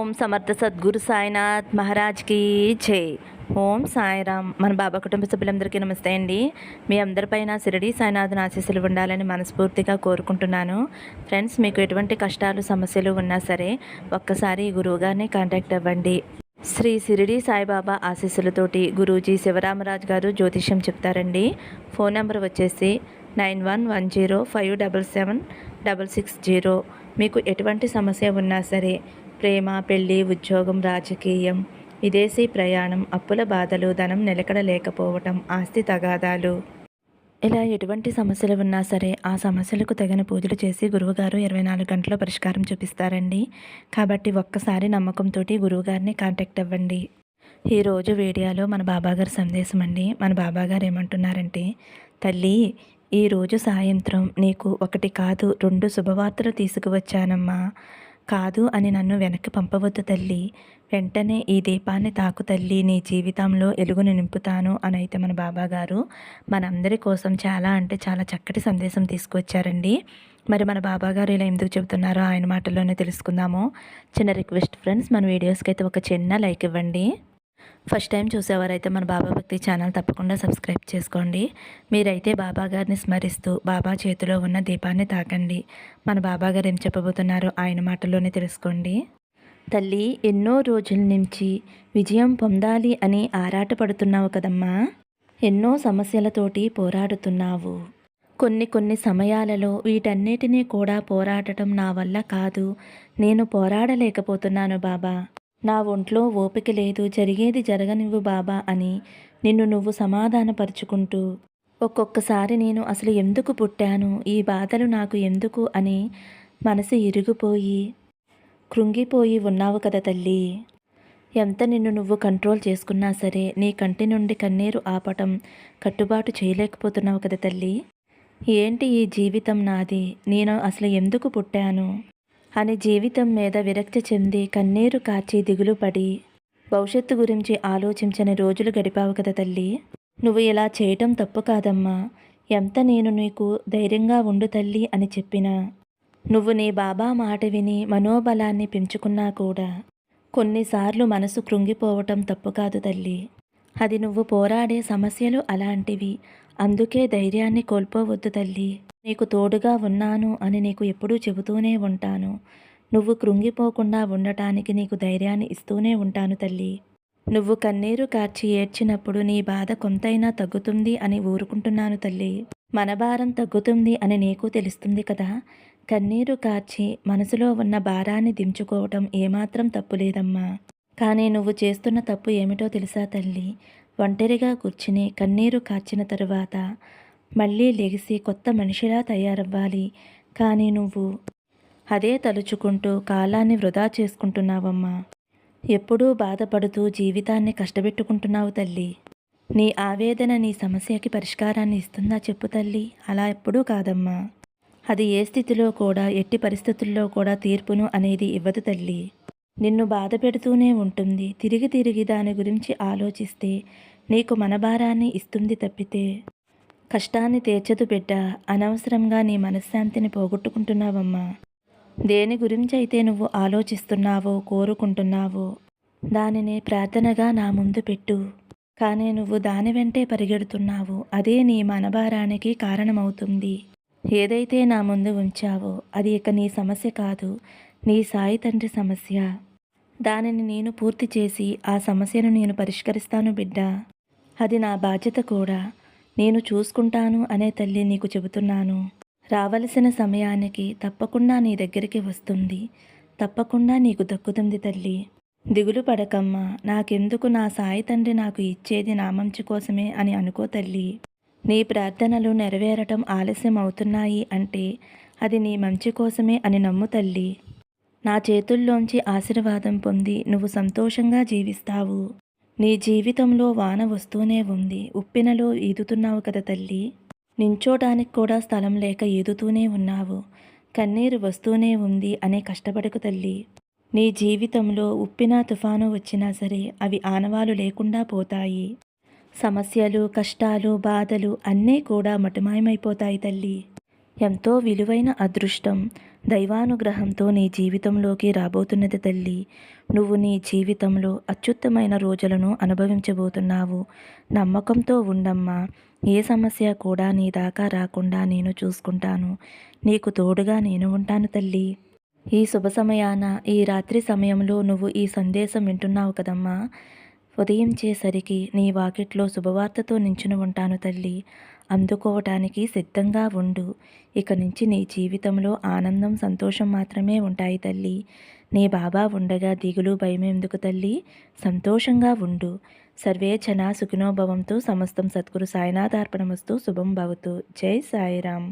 ఓం సమర్థ సద్గురు సాయినాథ్ మహారాజ్కి జై. ఓం సాయిరామ్. మన బాబా కుటుంబ సభ్యులందరికీ నమస్తే అండి. మీ అందరిపైన సిరడి సాయినాథుని ఆశీస్సులు ఉండాలని మనస్ఫూర్తిగా కోరుకుంటున్నాను. ఫ్రెండ్స్ మీకు ఎటువంటి కష్టాలు సమస్యలు ఉన్నా సరే ఒక్కసారి గురువు గురువుగారిని కాంటాక్ట్ అవ్వండి. శ్రీ సిరిడి సాయిబాబా ఆశీస్సులతోటి గురూజీ శివరామరాజు గారు జ్యోతిష్యం చెప్తారండి. ఫోన్ నెంబర్ వచ్చేసి nine one one zero five double seven double six zero. మీకు ఎటువంటి సమస్య ఉన్నా సరే ప్రేమ పెళ్ళి ఉద్యోగం రాజకీయం విదేశీ ప్రయాణం అప్పుల బాధలు ధనం నిలకడ లేకపోవటం ఆస్తి తగాదాలు. ఇలా ఎటువంటి సమస్యలు ఉన్నా సరే ఆ సమస్యలకు తగిన పూజలు చేసి గురువుగారు ఇరవై నాలుగు గంటల పరిష్కారం చూపిస్తారండి. కాబట్టి ఒక్కసారి నమ్మకంతో గురువుగారిని కాంటాక్ట్ అవ్వండి. ఈరోజు వీడియోలో మన బాబాగారి సందేశం అండి. మన బాబాగారు ఏమంటున్నారంటే తల్లి ఈరోజు సాయంత్రం నీకు ఒకటి కాదు రెండు శుభవార్తలు తీసుకువచ్చానమ్మా. కాదు అని నన్ను వెనక్కి పంపవద్దు తల్లి. వెంటనే ఈ దీపాన్ని తాకు తల్లి. నీ జీవితంలో ఎలుగును నింపుతాను అని అయితే మన బాబాగారు మనందరి కోసం చాలా అంటే చాలా చక్కటి సందేశం తీసుకొచ్చారండి మరి మన బాబాగారు ఇలా ఎందుకు చెబుతున్నారో ఆయన మాటల్లోనే తెలుసుకుందాము. చిన్న రిక్వెస్ట్ ఫ్రెండ్స్ మన వీడియోస్కి అయితే ఒక చిన్న లైక్ ఇవ్వండి. ఫస్ట్ టైం చూసేవారైతే మన బాబా భక్తి ఛానల్ తప్పకుండా సబ్స్క్రైబ్ చేసుకోండి. మీరైతే బాబా గారిని స్మరిస్తూ బాబా చేతిలో ఉన్న దీపాన్ని తాకండి. మన బాబా గారు ఏం చెప్పబోతున్నారో ఆయన మాటల్లోనే తెలుసుకోండి. తల్లి ఎన్నో రోజుల నుంచి విజయం పొందాలి అని ఆరాటపడుతున్నావు కదమ్మా. ఎన్నో సమస్యలతోటి పోరాడుతున్నావు. కొన్ని కొన్ని సమయాలలో వీటన్నిటినీ కూడా పోరాడటం నా వల్ల కాదు. నేను పోరాడలేకపోతున్నాను బాబా. నా ఒంట్లో ఓపిక లేదు జరిగేది జరగనివ్వు బాబా అని నిన్ను నువ్వు సమాధానపరుచుకుంటూ ఒక్కొక్కసారి నేను అసలు ఎందుకు పుట్టాను ఈ బాధలు నాకు ఎందుకు అని మనసు ఇరిగిపోయి కృంగిపోయి ఉన్నావు కదా తల్లి. ఎంత నిన్ను నువ్వు కంట్రోల్ చేసుకున్నా సరే నీ కంటి నుండి కన్నీరు ఆపటం కట్టుబాటు చేయలేకపోతున్నావు కదా తల్లి. ఏంటి ఈ జీవితం నాది? నేను అసలు ఎందుకు పుట్టాను? అని జీవితం మీద విరక్తి చెంది కన్నీరు కార్చి దిగులు పడి భవిష్యత్తు గురించి ఆలోచించని రోజులు గడిపావు కదా తల్లి. నువ్వు ఇలా చేయటం తప్పు కాదమ్మా. ఎంత నేను నీకు ధైర్యంగా ఉండు తల్లి అని చెప్పినా. నువ్వు నీ బాబా మాట విని మనోబలాన్ని పెంచుకున్నా కూడా కొన్నిసార్లు మనసు కృంగిపోవటం తప్పు కాదు తల్లి. అది నువ్వు పోరాడే సమస్యలు అలాంటివి. అందుకే ధైర్యాన్ని కోల్పోవద్దు తల్లి. నీకు తోడుగా ఉన్నాను అని నీకు ఎప్పుడూ చెబుతూనే ఉంటాను. నువ్వు కృంగిపోకుండా ఉండటానికి నీకు ధైర్యాన్ని ఇస్తూనే ఉంటాను తల్లి. నువ్వు కన్నీరు కార్చి ఏడ్చినప్పుడు నీ బాధ కొంతైనా తగ్గుతుంది అని ఊరుకుంటున్నాను తల్లి. మన భారం తగ్గుతుంది అని నీకు తెలుస్తుంది కదా. కన్నీరు కార్చి మనసులో ఉన్న భారాన్ని దించుకోవటం ఏమాత్రం తప్పులేదమ్మా కానీ నువ్వు చేస్తున్న తప్పు ఏమిటో తెలుసా తల్లి? ఒంటరిగా కూర్చుని కన్నీరు కార్చిన తరువాత మళ్ళీ లెగిసి కొత్త మనిషిలా తయారవ్వాలి. కానీ నువ్వు అదే తలుచుకుంటూ కాలాన్ని వృధా చేసుకుంటున్నావమ్మా. ఎప్పుడూ బాధపడుతూ జీవితాన్ని కష్టపెట్టుకుంటున్నావు తల్లి. నీ ఆవేదన నీ సమస్యకి పరిష్కారాన్ని ఇస్తుందా చెప్పు తల్లి. అలా ఎప్పుడూ కాదమ్మా. అది ఏ స్థితిలో కూడా ఎట్టి పరిస్థితుల్లో కూడా తీర్పును అనేది ఇవ్వదు తల్లి. నిన్ను బాధ పెడుతూనే ఉంటుంది. తిరిగి తిరిగి దాని గురించి ఆలోచిస్తే నీకు మన భారాన్ని ఇస్తుంది తప్పితే కష్టాన్ని తీర్చదు బిడ్డ అనవసరంగా నీ మనశ్శాంతిని పోగొట్టుకుంటున్నావమ్మా. దేని గురించి అయితే నువ్వు ఆలోచిస్తున్నావో కోరుకుంటున్నావో దానిని ప్రార్థనగా నా ముందు పెట్టు. కానీ నువ్వు దాని వెంటే పరిగెడుతున్నావు. అదే నీ మనభారానికి కారణమవుతుంది. ఏదైతే నా ముందు ఉంచావో అది ఇక నీ సమస్య కాదు నీ సాయి తండ్రి సమస్య. దానిని నేను పూర్తి చేసి ఆ సమస్యను నేను పరిష్కరిస్తాను బిడ్డ. అది నా బాధ్యత కూడా. నేను చూసుకుంటాను అనే తల్లి నీకు చెబుతున్నాను. రావలసిన సమయానికి తప్పకుండా నీ దగ్గరికి వస్తుంది. తప్పకుండా నీకు దక్కుతుంది తల్లి. దిగులు పడకమ్మా నాకెందుకు నా సాయి తండ్రి నాకు ఇచ్చేది నామంచి కోసమే అని అనుకో తల్లి. నీ ప్రార్థనలు నెరవేరటం ఆలస్యం అవుతున్నాయి అంటే అది నీ మంచి కోసమే అని నమ్ము తల్లి. నా చేతుల్లోంచి ఆశీర్వాదం పొంది నువ్వు సంతోషంగా జీవిస్తావు. నీ జీవితంలో వాన వస్తూనే ఉంది. ఉప్పెనలో ఈదుతున్నావు కదా తల్లి. నించోటానికి కూడా స్థలం లేక ఈదుతూనే ఉన్నావు. కన్నీరు వస్తూనే ఉంది అనే కష్టపడకు తల్లి. నీ జీవితంలో ఉప్పిన తుఫాను వచ్చినా సరే అవి ఆనవాలు లేకుండా పోతాయి. సమస్యలు కష్టాలు బాధలు అన్నీ కూడా మటుమాయమైపోతాయి తల్లి. ఎంతో విలువైన అదృష్టం. దైవానుగ్రహంతో నీ జీవితంలోకి రాబోతున్నది తల్లి. నువ్వు నీ జీవితంలో అత్యుత్తమైన రోజులను అనుభవించబోతున్నావు. నమ్మకంతో ఉండమ్మా. ఏ సమస్య కూడా నీ దాకా రాకుండా నేను చూసుకుంటాను. నీకు తోడుగా నేను ఉంటాను తల్లి. ఈ శుభ సమయాన ఈ రాత్రి సమయంలో నువ్వు ఈ సందేశం వింటున్నావు కదమ్మా. ఉదయించేసరికి నీ వాకిట్లో శుభవార్తతో నించుని ఉంటాను తల్లి. అందుకోవటానికి సిద్ధంగా ఉండు. ఇక నుంచి నీ జీవితంలో ఆనందం సంతోషం మాత్రమే ఉంటాయి తల్లి. నీ బాబా ఉండగా దిగులు భయం ఎందుకు తల్లి? సంతోషంగా ఉండు. సర్వే సుఖినోభవంతో సమస్తం సద్గురు సాయినాథార్పణమస్తు శుభం భవతు. జై సాయిరామ్.